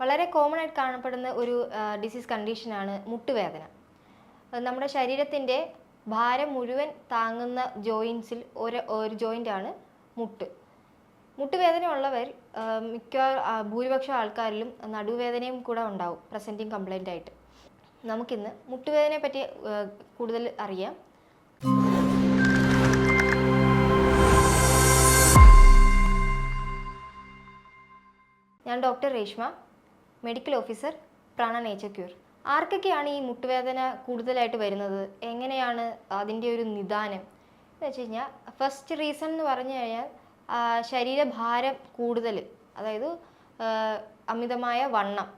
വളരെ കോമൺ ആയിട്ട് കാണപ്പെടുന്ന ഒരു ഡിസീസ് കണ്ടീഷനാണ് മുട്ടുവേദന. നമ്മുടെ ശരീരത്തിന്റെ ഭാരം മുഴുവൻ താങ്ങുന്ന ജോയിൻസിൽ ഒരു ഒരു ജോയിന്റാണ് മുട്ട്. മുട്ടുവേദന ഉള്ളവർ മിക്ക ഭൂരിപക്ഷം ആൾക്കാരിലും നടുവേദനയും കൂടെ ഉണ്ടാവും പ്രസന്റിങ് കംപ്ലൈന്റ് ആയിട്ട്. നമുക്കിന്ന് മുട്ടുവേദനയെ പറ്റി കൂടുതൽ അറിയാം. ഞാൻ doctor Reshma. Medical officer Prana nature cure ആർക്കൊക്കെയാണ് ഈ മുട്ടുവേദന കൂടുതലായിട്ട് വരുന്നത്? എങ്ങനെയാണ് അതിന്റെ ഒരു നിദാനം? എന്ന് വെച്ച് കഴിഞ്ഞാൽ ഫസ്റ്റ് റീസൺ എന്ന് പറഞ്ഞു കഴിഞ്ഞാൽ ശരീരഭാരം കൂടുതൽ അതായത് അമിതമായ വണ്ണം.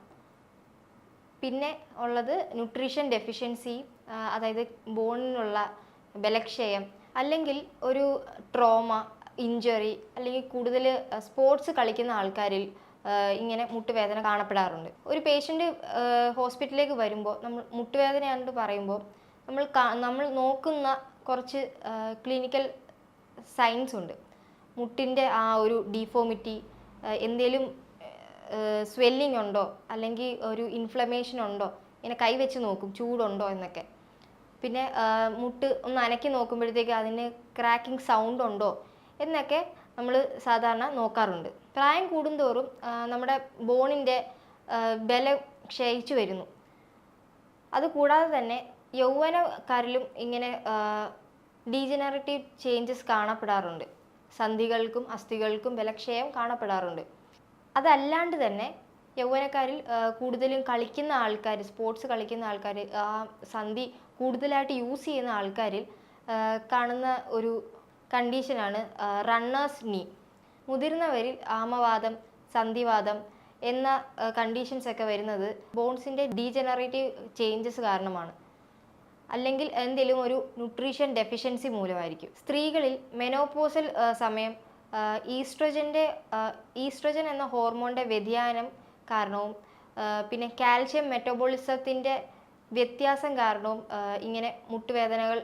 പിന്നെ ഉള്ളത് ന്യൂട്രീഷൻ ഡെഫിഷ്യൻസി അതായത് ബോണിനുള്ള ബലക്ഷയം അല്ലെങ്കിൽ ഒരു ട്രോമ ഇഞ്ചറി അല്ലെങ്കിൽ കൂടുതൽ സ്പോർട്സ് കളിക്കുന്ന ആൾക്കാരിൽ ഇങ്ങനെ മുട്ടുവേദന കാണപ്പെടാറുണ്ട്. ഒരു പേഷ്യന്റ് ഹോസ്പിറ്റലിലേക്ക് വരുമ്പോൾ നമ്മൾ മുട്ടുവേദനയാണെന്ന് പറയുമ്പോൾ നമ്മൾ നമ്മൾ നോക്കുന്ന കുറച്ച് ക്ലിനിക്കൽ സൈൻസ് ഉണ്ട്. മുട്ടിന്റെ ആ ഒരു ഡീഫോമിറ്റി എന്തേലും സ്വെല്ലിംഗ് ഉണ്ടോ? അല്ലെങ്കിൽ ഒരു ഇൻഫ്ലമേഷൻ ഉണ്ടോ? ഇങ്ങനെ കൈവച്ച് നോക്കും ചൂടുണ്ടോ എന്നൊക്കെ. പിന്നെ മുട്ട് ഒന്ന് അനക്കി നോക്കുമ്പോഴത്തേക്ക് അതിന് ക്രാക്കിംഗ് സൗണ്ട് ഉണ്ടോ? എന്നൊക്കെ നമ്മൾ സാധാരണ നോക്കാറുണ്ട്. പ്രായം കൂടുന്തോറും നമ്മുടെ ബോണിന്റെ ബലം ക്ഷയിച്ചു വരുന്നു. അതുകൂടാതെ തന്നെ യൗവനക്കാരിലും ഇങ്ങനെ ഡീജനറേറ്റീവ് ചേഞ്ചസ് കാണപ്പെടാറുണ്ട്. സന്ധികൾക്കും അസ്ഥികൾക്കും ബലക്ഷയം കാണപ്പെടാറുണ്ട്. അതല്ലാണ്ട് തന്നെ യൗവനക്കാരിൽ കൂടുതലും കളിക്കുന്ന ആൾക്കാർ സ്പോർട്സ് കളിക്കുന്ന ആൾക്കാർ ആ സന്ധി കൂടുതലായിട്ട് യൂസ് ചെയ്യുന്ന ആൾക്കാരിൽ കാണുന്ന ഒരു കണ്ടീഷനാണ് റണ്ണേഴ്സ് നീ. മുതിർന്നവരിൽ ആമവാദം സന്ധിവാദം എന്ന കണ്ടീഷൻസ് ഒക്കെ വരുന്നത് ബോൺസിന്റെ ഡീജനറേറ്റീവ് ചേഞ്ചസ് കാരണമാണ്. അല്ലെങ്കിൽ എന്തെങ്കിലും ഒരു ന്യൂട്രീഷൻ ഡെഫിഷ്യൻസി മൂലമായിരിക്കും. സ്ത്രീകളിൽ മെനോപോസൽ സമയം ഈസ്ട്രജന്റെ ഈസ്ട്രജൻ എന്ന ഹോർമോണിന്റെ വ്യതിയാനം കാരണവും പിന്നെ കാൽഷ്യം മെറ്റബോളിസത്തിന്റെ വ്യത്യാസം കാരണവും ഇങ്ങനെ മുട്ടുവേദനകൾ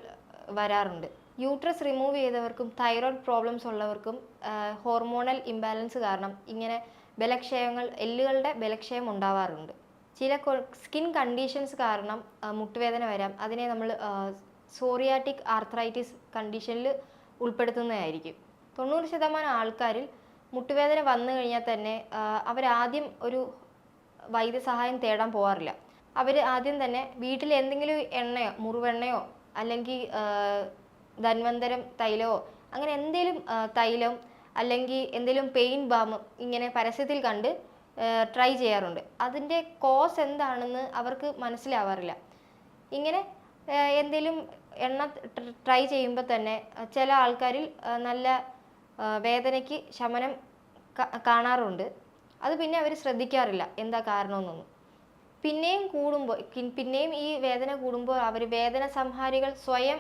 വരാറുണ്ട്. യൂട്രസ് റിമൂവ് ചെയ്തവർക്കും തൈറോയ്ഡ് പ്രോബ്ലംസ് ഉള്ളവർക്കും ഹോർമോണൽ ഇംബാലൻസ് കാരണം ഇങ്ങനെ ബലക്ഷയങ്ങൾ എല്ലുകളുടെ ബലക്ഷയം ഉണ്ടാവാറുണ്ട്. ചില സ്കിൻ കണ്ടീഷൻസ് കാരണം മുട്ടുവേദന വരാം. അതിനെ നമ്മൾ സോറിയാറ്റിക് ആർത്രൈറ്റിസ് കണ്ടീഷനിൽ ഉൾപ്പെടുത്തുന്നതായിരിക്കും. തൊണ്ണൂറ് ശതമാനം ആൾക്കാരിൽ മുട്ടുവേദന വന്നു കഴിഞ്ഞാൽ തന്നെ അവരാദ്യം ഒരു വൈദ്യസഹായം തേടാൻ പോകാറില്ല അവർ ആദ്യം തന്നെ വീട്ടിൽ എന്തെങ്കിലും എണ്ണയോ മുറിവെണ്ണയോ അല്ലെങ്കിൽ ധന്വന്തരം തൈലമോ അങ്ങനെ എന്തെങ്കിലും തൈലം അല്ലെങ്കിൽ എന്തെങ്കിലും പെയിൻ ബാം ഇങ്ങനെ പരസ്യത്തിൽ കണ്ട് ട്രൈ ചെയ്യാറുണ്ട്. അതിന്റെ കോസ് എന്താണെന്ന് അവർക്ക് മനസ്സിലാവാറില്ല. ഇങ്ങനെ എന്തെങ്കിലും എണ്ണ ട്രൈ ചെയ്യുമ്പോൾ തന്നെ ചില ആൾക്കാരിൽ നല്ല വേദനയ്ക്ക് ശമനം കാണാറുണ്ട്. അത് പിന്നെ അവർ ശ്രദ്ധിക്കാറില്ല എന്താ കാരണമെന്നൊന്നും പിന്നെയും കൂടുമ്പോൾ പിന്നെയും ഈ വേദന കൂടുമ്പോൾ അവർ വേദന സംഹാരികൾ സ്വയം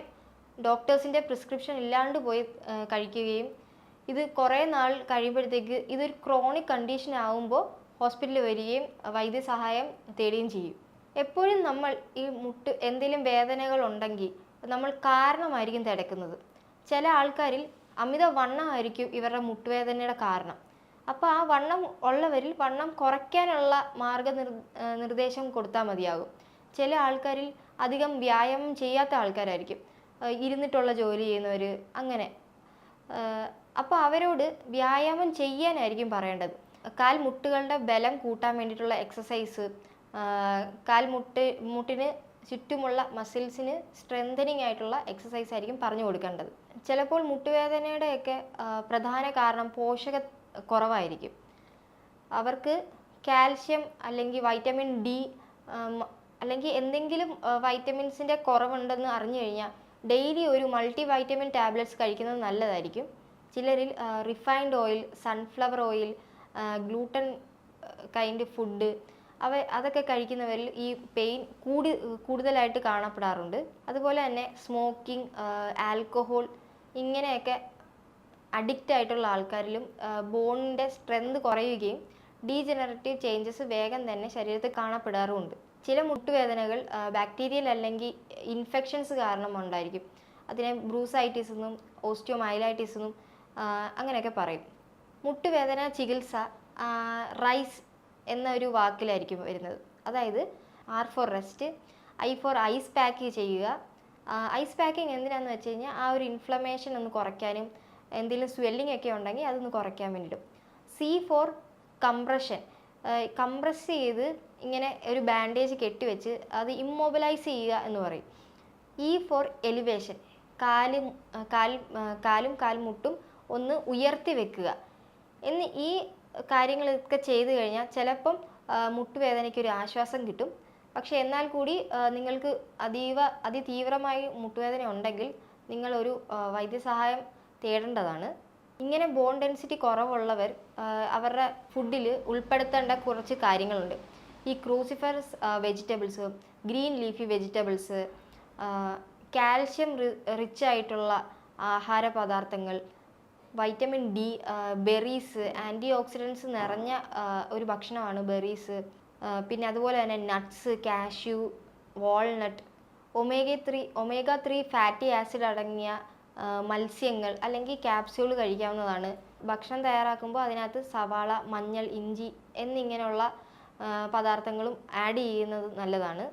ഡോക്ടേഴ്സിന്റെ പ്രിസ്ക്രിപ്ഷൻ ഇല്ലാണ്ട് പോയി കഴിക്കുകയും ഇത് കുറേ നാൾ കഴിയുമ്പോഴത്തേക്ക് ഇതൊരു ക്രോണിക് കണ്ടീഷൻ ആവുമ്പോൾ ഹോസ്പിറ്റലിൽ വരികയും വൈദ്യസഹായം തേടുകയും ചെയ്യും. എപ്പോഴും നമ്മൾ ഈ മുട്ട് എന്തെങ്കിലും വേദനകൾ ഉണ്ടെങ്കിൽ നമ്മൾ കാരണമായിരിക്കും തിരക്കുന്നത് ചില ആൾക്കാരിൽ അമിത വണ്ണമായിരിക്കും ഇവരുടെ മുട്ടുവേദനയുടെ കാരണം. അപ്പോൾ ആ വണ്ണം ഉള്ളവരിൽ വണ്ണം കുറയ്ക്കാനുള്ള മാർഗനിർ നിർദ്ദേശം കൊടുത്താൽ മതിയാകും. ചില ആൾക്കാരിൽ അധികം വ്യായാമം ചെയ്യാത്ത ആൾക്കാരായിരിക്കും. ഇരുന്നിട്ടുള്ള ജോലി ചെയ്യുന്നവർ അങ്ങനെ. അപ്പോൾ അവരോട് വ്യായാമം ചെയ്യാനായിരിക്കും പറയേണ്ടത്. കാൽമുട്ടുകളുടെ ബലം കൂട്ടാൻ വേണ്ടിയിട്ടുള്ള എക്സസൈസ് കാൽമുട്ട് മുട്ടിന് ചുറ്റുമുള്ള മസിൽസിന് സ്ട്രെങ്തനിങ് ആയിട്ടുള്ള എക്സസൈസ് ആയിരിക്കും പറഞ്ഞു കൊടുക്കേണ്ടത്. ചിലപ്പോൾ മുട്ടുവേദനയുടെയൊക്കെ പ്രധാന കാരണം പോഷക കുറവായിരിക്കും. അവർക്ക് കാൽഷ്യം അല്ലെങ്കിൽ വൈറ്റമിൻ ഡി അല്ലെങ്കിൽ എന്തെങ്കിലും വൈറ്റമിൻസിന്റെ കുറവുണ്ടെന്ന് അറിഞ്ഞു കഴിഞ്ഞാൽ ഡെയിലി ഒരു മൾട്ടി വൈറ്റമിൻ ടാബ്ലറ്റ്സ് കഴിക്കുന്നത് നല്ലതായിരിക്കും. ചിലരിൽ refined oil sunflower oil gluten kind food അവ അതൊക്കെ കഴിക്കുന്നവരിൽ ഈ പെയിൻ കൂടി കൂടുതലായിട്ട് കാണപ്പെടാറുണ്ട്. അതുപോലെ തന്നെ സ്മോക്കിംഗ് ആൽക്കഹോൾ ഇങ്ങനെയൊക്കെ അഡിക്റ്റ് ആയിട്ടുള്ള ആൾക്കാരിലും ബോണിന്റെ സ്ട്രെങ്ത് കുറയുകയും ഡീജനറേറ്റീവ് ചേഞ്ചസ് വേഗം തന്നെ ശരീരത്തിൽ കാണപ്പെടാറുമുണ്ട്. ചില മുട്ടുവേദനകൾ ബാക്ടീരിയൽ അല്ലെങ്കിൽ ഇൻഫെക്ഷൻസ് കാരണം ഉണ്ടായിരിക്കും അതിനെ ബ്രൂസൈറ്റിസ് എന്നും ഓസ്റ്റിയോമൈലൈറ്റിസ് എന്നും അങ്ങനെയൊക്കെ പറയും. മുട്ടുവേദന ചികിത്സ റൈസ് എന്നൊരു വാക്കിലായിരിക്കും വരുന്നത്. അതായത് R for rest I for ice pack ചെയ്യുക. ഐസ് പാക്കിങ് എന്തിനാന്ന് വെച്ച് കഴിഞ്ഞാൽ ആ ഒരു ഇൻഫ്ലമേഷൻ ഒന്ന് കുറയ്ക്കാനും എന്തെങ്കിലും സ്വെല്ലിംഗ് ഒക്കെ ഉണ്ടെങ്കിൽ അതൊന്ന് കുറയ്ക്കാൻ വേണ്ടിയിട്ടും. സി ഫോർ കംപ്രഷൻ കംപ്രസ് ചെയ്ത് ഇങ്ങനെ ഒരു ബാൻഡേജ് കെട്ടിവെച്ച് അത് ഇമ്മൊബിലൈസ് ചെയ്യുക എന്ന് പറയും. ഈ ഫോർ എലിവേഷൻ കാലും കാൽ കാലും കാൽമുട്ടും ഒന്ന് ഉയർത്തി വെക്കുക. എന്ന് ഈ കാര്യങ്ങളൊക്കെ ചെയ്തു കഴിഞ്ഞാൽ ചിലപ്പം മുട്ടുവേദനയ്ക്ക് ഒരു ആശ്വാസം കിട്ടും. പക്ഷേ എന്നാൽ കൂടി നിങ്ങൾക്ക് അതീവ അതിതീവ്രമായി മുട്ടുവേദന ഉണ്ടെങ്കിൽ നിങ്ങളൊരു വൈദ്യസഹായം തേടേണ്ടതാണ്. ഇങ്ങനെ ബോൺ ഡെൻസിറ്റി കുറവുള്ളവർ അവരുടെ ഫുഡിൽ ഉൾപ്പെടുത്തേണ്ട കുറച്ച് കാര്യങ്ങളുണ്ട്. ഈ cruciferous vegetables green leafy vegetables calcium rich ആയിട്ടുള്ള ആഹാര പദാർത്ഥങ്ങൾ vitamin D berries antioxidants നിറഞ്ഞ ഒരു ഭക്ഷണമാണ് ബെറീസ് പിന്നെ അതുപോലെ തന്നെ nuts cashew walnut omega three omega three fatty acid അടങ്ങിയ മത്സ്യങ്ങൾ അല്ലെങ്കിൽ ക്യാപ്സ്യൂൾ കഴിക്കാവുന്നതാണ്. ഭക്ഷണം തയ്യാറാക്കുമ്പോൾ അതിനകത്ത് സവാള മഞ്ഞൾ ഇഞ്ചി എന്നിങ്ങനെയുള്ള പദാർത്ഥങ്ങളും ആഡ് ചെയ്യുന്നത് നല്ലതാണ്.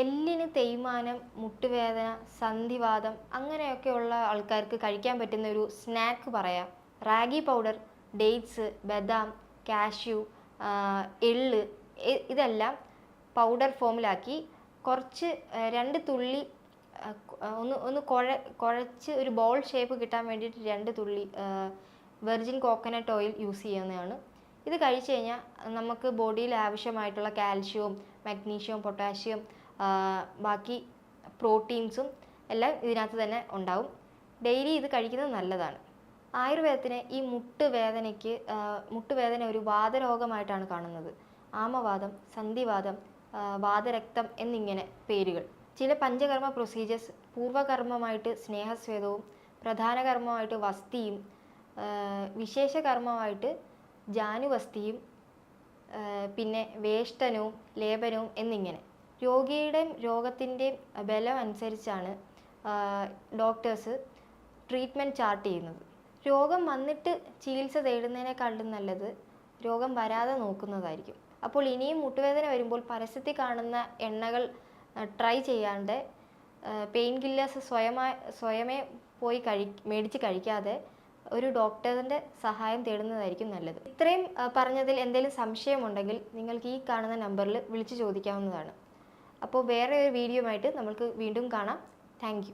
എല്ലിന് തേയ്മാനം മുട്ടുവേദന സന്ധിവാദം അങ്ങനെയൊക്കെയുള്ള ആൾക്കാർക്ക് കഴിക്കാൻ പറ്റുന്ന ഒരു സ്നാക്ക് പറയാം. റാഗി പൗഡർ ഡേറ്റ്സ് ബദാം കാഷ്യൂ എൾ ഇതെല്ലാം പൗഡർ ഫോമിലാക്കി കുറച്ച് രണ്ട് തുള്ളി ഒന്ന് ഒന്ന് കുഴ കുഴച്ച് ഒരു ബോൾ ഷേപ്പ് കിട്ടാൻ വേണ്ടിയിട്ട് രണ്ട് തുള്ളി വെർജിൻ കോക്കനട്ട് ഓയിൽ യൂസ് ചെയ്യുന്നതാണ്. ഇത് കഴിച്ചു കഴിഞ്ഞാൽ നമുക്ക് ബോഡിയിൽ ആവശ്യമായിട്ടുള്ള കാൽഷ്യവും മഗ്നീഷ്യവും പൊട്ടാഷ്യം ബാക്കി പ്രോട്ടീൻസും എല്ലാം ഇതിനകത്ത് തന്നെ ഉണ്ടാവും. ഡെയിലി ഇത് കഴിക്കുന്നത് നല്ലതാണ്. ആയുർവേദത്തിന് ഈ മുട്ടുവേദനയ്ക്ക് മുട്ട് മുട്ടുവേദന ഒരു വാതരോഗമായിട്ടാണ് കാണുന്നത്. ആമവാദം സന്ധിവാദം വാതരക്തം എന്നിങ്ങനെ പേരുകൾ. ചില പഞ്ചകർമ്മ പ്രൊസീജിയേഴ്സ് പൂർവകർമ്മമായിട്ട് സ്നേഹസ്വേദവും പ്രധാന കർമ്മമായിട്ട് വസ്തിയും വിശേഷ കർമ്മമായിട്ട് ജാനുവസ്തിയും പിന്നെ വേഷ്ടനവും ലേപനവും എന്നിങ്ങനെ. രോഗിയുടെയും രോഗത്തിന്റെയും ബലം അനുസരിച്ചാണ് ഡോക്ടേഴ്സ് ട്രീറ്റ്മെന്റ് ചാർട്ട് ചെയ്യുന്നത്. രോഗം വന്നിട്ട് ചികിത്സ തേടുന്നതിനേക്കാളും നല്ലത് രോഗം വരാതെ നോക്കുന്നതായിരിക്കും. അപ്പോൾ ഇനിയും മുട്ടുവേദന വരുമ്പോൾ പരസ്യത്തിൽ കാണുന്ന എണ്ണകൾ ട്രൈ ചെയ്യാണ്ട് പെയിൻ കില്ലേഴ്സ് സ്വയമായി സ്വയമേ പോയി കഴി മേടിച്ച് കഴിക്കാതെ ഒരു ഡോക്ടറിന്റെ സഹായം തേടുന്നതായിരിക്കും നല്ലത്. ഇത്രയും പറഞ്ഞതിൽ എന്തെങ്കിലും സംശയമുണ്ടെങ്കിൽ നിങ്ങൾക്ക് ഈ കാണുന്ന നമ്പറിൽ വിളിച്ചു ചോദിക്കാവുന്നതാണ്. അപ്പോൾ വേറെ ഒരു വീഡിയോ ആയിട്ട് നമുക്ക് വീണ്ടും കാണാം. താങ്ക്